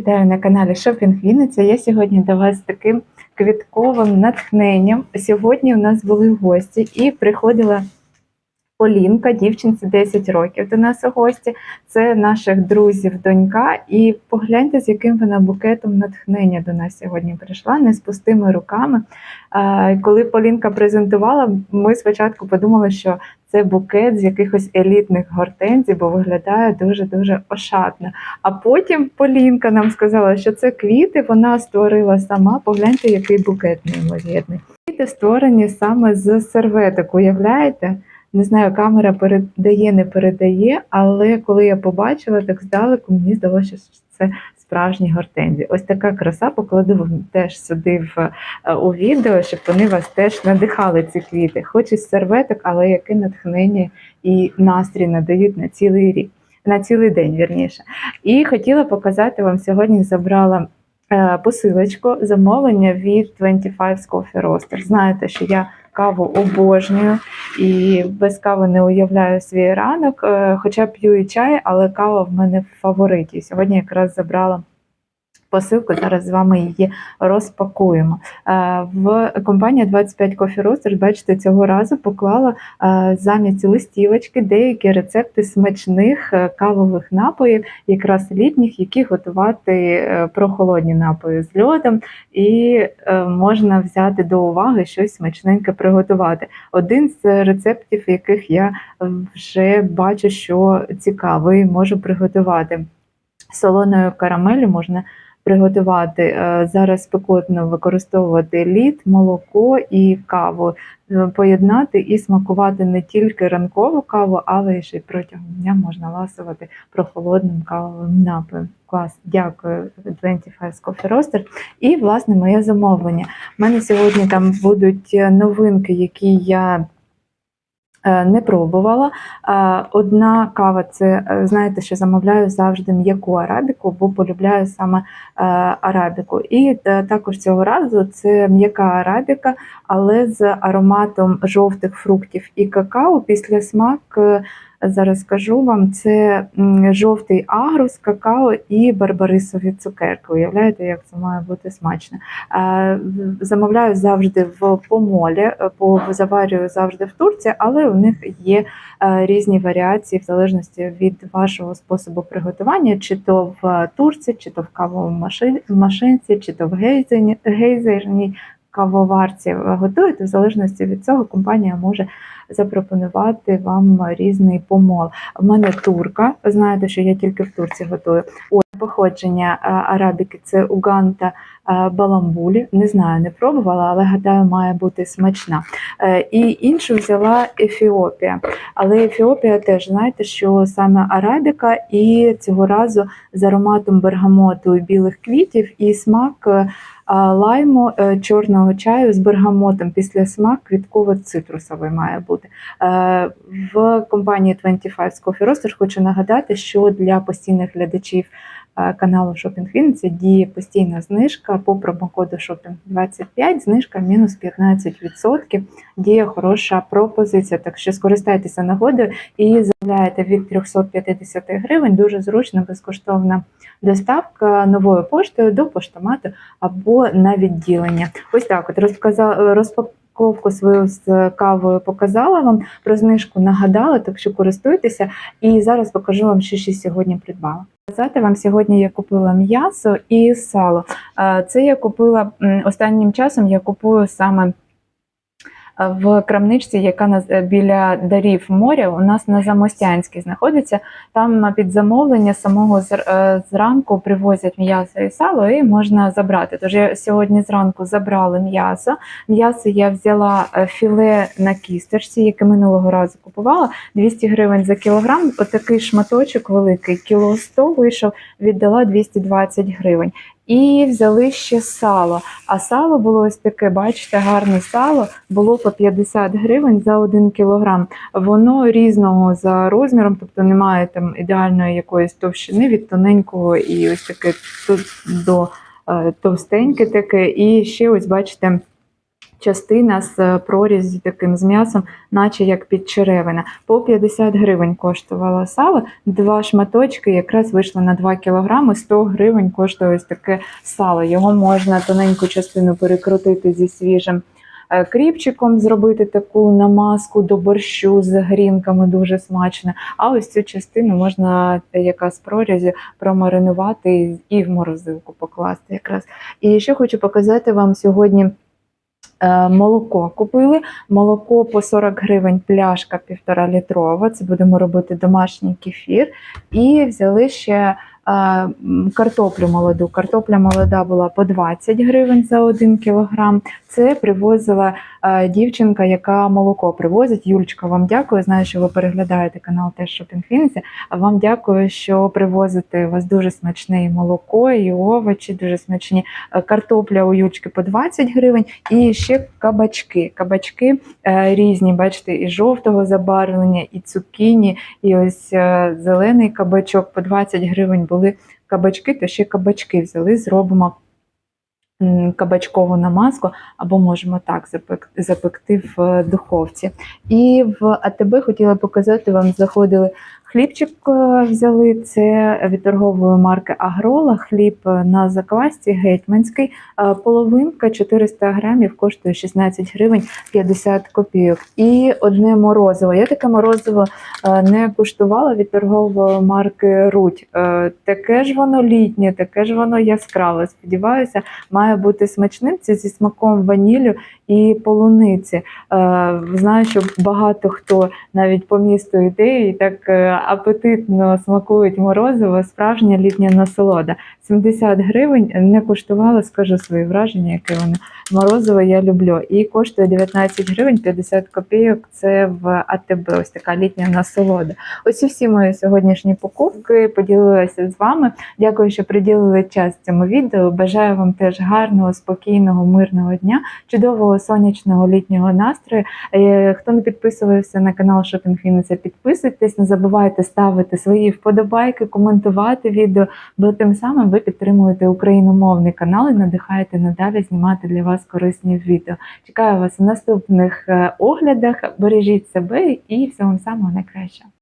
Вітаю на каналі Шопінг Вінниця. Я сьогодні до вас таким квітковим натхненням. Сьогодні у нас були гості і приходила Полінка, дівчинці 10 років до нас у гості. Це наших друзів донька. І погляньте, з яким вона букетом натхнення до нас сьогодні прийшла, не з пустими руками. Коли Полінка презентувала, ми спочатку подумали, що це букет з якихось елітних гортензій, бо виглядає дуже-дуже ошатно. А потім Полінка нам сказала, що це квіти, вона створила сама. Погляньте, який букет неймовірний. Квіти створені саме з серветок, уявляєте? Не знаю, камера передає, не передає, але коли я побачила так здалеку, мені здалося, що це справжні гортензії. Ось така краса покладу теж сюди в, е, у відео, щоб вони вас теж надихали ці квіти. Хоч із серветок, але яке натхнення і настрій надають на цілий рік, на цілий день, вірніше. І хотіла показати вам сьогодні забрала. е, Посилочку замовлення від 25 Coffee Roaster. Знаєте, що я каву обожнюю і без кави не уявляю свій ранок. Е, Хоча п'ю і чай, але кава в мене в фавориті. Сьогодні якраз забрала посилку. Зараз з вами її розпакуємо. Е, В компанія 25 Coffee Roasters, бачите, цього разу поклала е, замість листівочки деякі рецепти смачних е, кавових напоїв, якраз літніх, які готувати прохолодні напої з льодом, і можна взяти до уваги щось смачненьке приготувати. Один з рецептів, яких я вже бачу, що цікавий, можу приготувати. Солоною карамелю можна приготувати. Е, Зараз спекотно використовувати лід, молоко і каву, Е, поєднати і смакувати не тільки ранкову каву, але й ще й протягом дня можна ласувати прохолодним кавовим напоєм. Клас, дякую 25 Coffee Roaster. І власне моє замовлення. У мене сьогодні там будуть новинки, які я не пробувала. Е, Одна кава це е, знаєте, що замовляю завжди м'яку арабіку, бо полюбляю саме е, арабіку. І е, також цього разу це м'яка арабіка, але з ароматом жовтих фруктів і какао. Після смак е, зараз скажу вам, це жовтий агрус, какао і барбарисові цукерки. Уявляєте, як це має бути смачно. Е, Замовляю завжди в помолі, е, бо заварюю завжди в Турції, але у них є е, різні варіації в залежності від вашого способу приготування, чи то в Турці, чи то в кавовій машин- машинці, чи то в гейзерній кавоварці готуєте. В залежності від цього компанія може запропонувати вам різний помол. У мене турка. Знаєте, що я тільки в Турції готую. Ось походження е, арабіки це уганта е, баламбулі. Не знаю, не пробувала, але гадаю, має бути смачна. Е, І іншу взяла Ефіопія. Але Ефіопія теж знаєте, що саме арабіка, і цього разу з ароматом бергамоту і білих квітів, і смак лайму е, чорного чаю з бергамотом. Після смак квітково-цитрусовий має бути. Е, В компанії 25 Coffee Roasters хочу нагадати, що для постійних глядачів каналу Shopping Вінниця діє постійна знижка по промокоду Shopping 25 знижка мінус 15%. Діє хороша пропозиція. Так що скористайтеся нагодою і замовляєте від 350 гривень. Дуже зручно, безкоштовна доставка новою поштою до поштомату або на відділення. Ось так от розказала розпаковку свою з кавою показала вам, про знижку нагадала, так що користуйтеся. І зараз покажу вам, що ще сьогодні придбала. Сказати вам сьогодні я купила м'ясо і сало. Е, Це я купила останнім часом. Я купую саме в крамничці, яка на біля дарів моря. У нас на Замостянській знаходиться. Там під замовлення самого е, зранку привозять м'ясо і сало, і можна забрати. Тож я сьогодні зранку забрала м'ясо. М'ясо я взяла е, філе на кісточці, яке минулого разу купувала. 200 гривень за кілограм. Отакий шматочок великий, кіло 100 вийшов, віддала 220 гривень. І взяли ще сало. А сало було ось таке, бачите, гарне сало було по 50 гривень за 1 кілограм. Воно різного за розміром, тобто немає там ідеальної якоїсь товщини від тоненького і ось таке до е, товстеньке таке. І ще ось бачите. Частина з е, прорізі таким з м'ясом, наче як під черевина. По 50 гривень коштувало сало. Два шматочки якраз вийшло на 2 кілограми. 100 гривень коштує ось таке сало. Його можна тоненьку частину перекрутити зі свіжим е, кріпчиком, зробити таку намазку до борщу з грінками, дуже смачно. А ось цю частину можна, яка з прорізі, промаринувати і в морозилку покласти якраз. І ще хочу показати вам сьогодні. Е, Молоко купили. Молоко по 40 гривень, пляшка півтора літрова. Це будемо робити домашній кефір. І взяли ще картоплю молоду. Картопля молода була по 20 гривень за 1 кілограм. Це привозила е, дівчинка, яка молоко привозить. Юлечка, вам дякую. Знаю, що ви переглядаєте канал теж Шопінг. А вам дякую, що привозите у вас дуже смачне і молоко, і овочі, дуже смачні. Е, Картопля у Юльчики по 20 гривень, і ще кабачки. Кабачки е, різні, бачите, і жовтого забарвлення, і цукіні, і ось е, зелений кабачок по 20 гривень були кабачки, то ще кабачки взяли, зробимо кабачкову намазку, або можемо так запекти в е, духовці. І в АТБ хотіла показати вам, заходили хлібчик, е, взяли це від торгової марки Агрола. Хліб е, на заквасці гетьманський. Е, Половинка 400 грамів коштує 16 гривень 50 копійок. І одне морозиво. Я таке морозиво не куштувала від торгової марки Руть. Таке ж воно літнє, таке ж воно яскраве. Сподіваюся, має бути смачним. Це зі смаком ванілю і полуниці. Знаю, що багато хто навіть по місту йде і так апетитно смакують морозиво, справжня літня насолода. 70 гривень не коштувала, скажу свої враження, яке воно. Морозиво я люблю. І коштує 19 гривень 50 копійок. Це в АТБ. Ось така літня насолода. Ось і всі мої сьогоднішні покупки поділилася з вами. Дякую, що приділили час цьому відео. Бажаю вам теж гарного, спокійного, мирного дня, чудового сонячного літнього настрою. Е, Хто не підписувався на канал Шопінг Фінеса, підписуйтесь, не забувайте ставити свої вподобайки, коментувати відео, бо тим самим ви підтримуєте україномовний канал і надихаєте надалі знімати для вас корисні відео. Чекаю вас у наступних е, оглядах. Бережіть себе і всього самого найкращого.